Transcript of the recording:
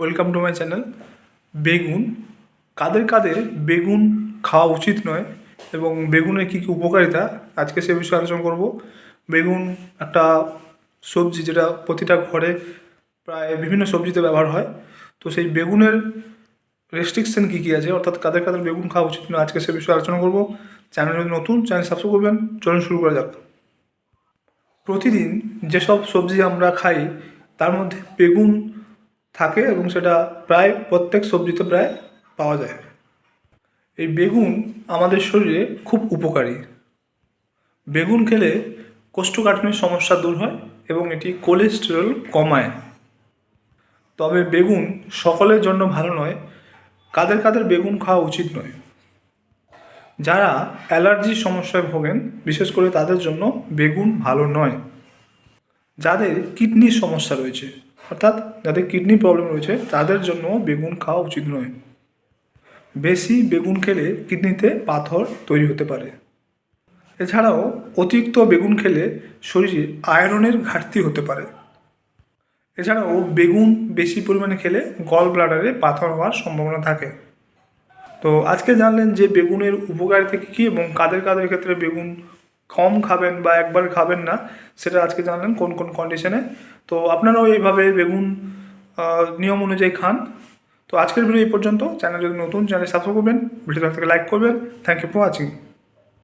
Welcome to my channel বেগুন। কাদের কাদের বেগুন খাওয়া উচিত নয় এবং বেগুনের কী কী উপকারিতা, আজকে সে বিষয়ে আলোচনা করব। বেগুন একটা সবজি যেটা প্রতিটা ঘরে প্রায় বিভিন্ন সবজিতে ব্যবহার হয়। তো সেই বেগুনের রেস্ট্রিকশন কী কী আছে? অর্থাৎ কাদের কাদের বেগুন খাওয়া উচিত নয়, আজকে সে বিষয়ে আলোচনা করব। চ্যানেল যদি নতুন চ্যানেল সাবস্ক্রাইব করবেন। চলুন শুরু করা যাক। প্রতিদিন যেসব সবজি আমরা খাই, তার মধ্যে বেগুন থাকে এবং সেটা প্রায় প্রত্যেক সবজিতে প্রায় পাওয়া যায়। এই বেগুন আমাদের শরীরে খুব উপকারী। বেগুন খেলে কোষ্ঠকাঠিন্যের সমস্যা দূর হয় এবং এটি কোলেস্টেরল কমায়। তবে বেগুন সকলের জন্য ভালো নয়, কাদের কাদের বেগুন খাওয়া উচিত নয়। যারা অ্যালার্জির সমস্যায় ভোগেন, বিশেষ করে তাদের জন্য বেগুন ভালো নয়। যাদের কিডনির সমস্যা রয়েছে অর্থাৎ যাদের কিডনি প্রবলেম রয়েছে, তাদের জন্য বেগুন খাওয়া উচিত নয়। বেশি বেগুন খেলে কিডনিতে পাথর তৈরি হতে পারে। এছাড়াও অতিরিক্ত বেগুন খেলে শরীরে আয়রনের ঘাটতি হতে পারে। এছাড়াও বেগুন বেশি পরিমাণে খেলে গল ব্লাডারে পাথর হওয়ার সম্ভাবনা থাকে। তো আজকে জানলেন যে বেগুনের উপকারিতা কী কী এবং কাদের কাদের ক্ষেত্রে বেগুন কম খাবেন বা একবার খাবেন না, সেটা আজকে জানলেন কোন কোন কন্ডিশনে তো আপনারাও এইভাবে বেগুন নিয়ম অনুযায়ী খান। তো আজকের ভিডিও এই পর্যন্ত। চ্যানেল যদি নতুন চ্যানেল সাবস্ক্রাইব করবেন। ভিডিও থেকে লাইক করবেন। Thank you for watching